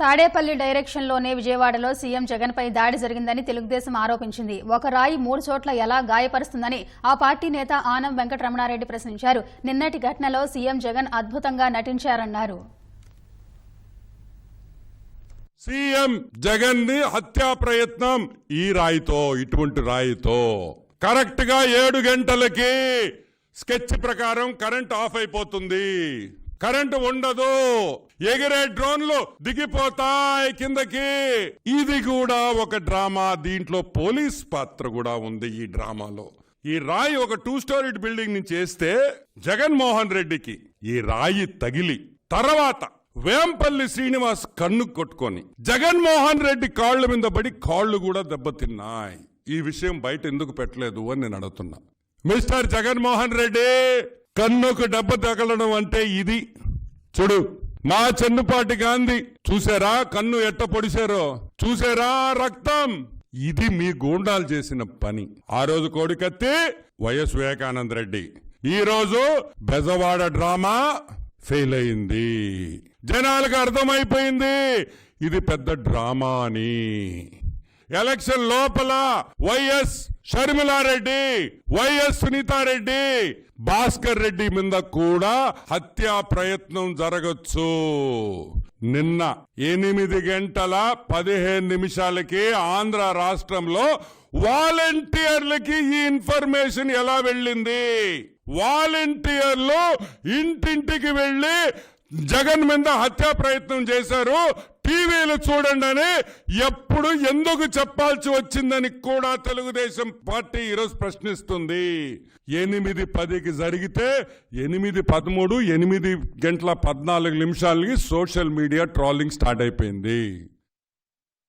తాడేపల్లి డైరెక్షన్లోనే విజయవాడలో సీఎం జగన్పై దాడి జరిగిందని తెలుగుదేశం ఆరోపించింది. ఒక రాయి మూడు చోట్ల ఎలా గాయపరుస్తుందని ఆ పార్టీ నేత ఆనం వెంకటరమణారెడ్డి ప్రశ్నించారు. నిన్నటి ఘటనలో సీఎం జగన్ అద్భుతంగా నటించారన్నారు. సీఎం జగన్ని హత్యా ప్రయత్నం ఈ రాయితో ఇటువంటి రాయితో. కరెక్ట్గా ఏడు గంటలకి స్కెచ్ ప్రకారం కరెంట్ ఆఫ్ అయిపోతుంది. కరెంటు ఉండదు. ఎగిరే డ్రోన్లు దిగిపోతాయి కిందకి. ఇది కూడా ఒక డ్రామా. దీంట్లో పోలీస్ పాత్ర కూడా ఉంది ఈ డ్రామాలో. ఈ రాయి ఒక టూ స్టోరీడ్ బిల్డింగ్ నుంచి వేస్తే జగన్మోహన్ రెడ్డికి ఈ రాయి తగిలి. తర్వాత వేంపల్లి శ్రీనివాస్ కన్ను కొట్టుకొని జగన్మోహన్ రెడ్డి కాళ్ళ మీద పడి కాళ్ళు కూడా దెబ్బతిన్నాయి. ఈ విషయం బయట ఎందుకు పెట్టలేదు అని నేను అడుగుతున్నా. మిస్టర్ జగన్మోహన్ రెడ్డి కన్నుకు డబ్బ తగలడం అంటే ఇది. చూడు మా చెన్నుపాటి గాంధీ చూసారా కన్ను ఎట్ట పొడిచారో చూసారా రక్తం? ఇది మీ గూండాలు చేసిన పని. ఆ రోజు కోడికత్తి వైఎస్ వివేకానంద రెడ్డి. ఈ రోజు బెజవాడ డ్రామా ఫెయిల్ అయింది. జనాలకు అర్థమైపోయింది. ఇది పెద్ద డ్రామా అని. ఎలక్షన్ లోపల వైఎస్ షర్మిలారెడ్డి వైఎస్ సునీతారెడ్డి భాస్కర్ రెడ్డి మీద కూడా హత్యా ప్రయత్నం జరగచ్చు. నిన్న ఎనిమిది గంటల పదిహేను నిమిషాలకి ఆంధ్ర రాష్ట్రంలో వాలంటీర్లకి ఈ ఇన్ఫర్మేషన్ ఎలా వెళ్ళింది? వాలంటీర్లు ఇంటింటికి వెళ్ళి జగన్ మీద హత్యా ప్రయత్నం చేశారు. టీవీలు చూడండి అని ఎప్పుడు ఎందుకు చెప్పాల్సి వచ్చిందని కూడా తెలుగుదేశం పార్టీ ఈరోజు ప్రశ్నిస్తుంది. ఎనిమిది పదికి జరిగితే ఎనిమిది పదమూడు ఎనిమిది గంటల పద్నాలుగు నిమిషాలకి సోషల్ మీడియా ట్రాలింగ్ స్టార్ట్ అయిపోయింది.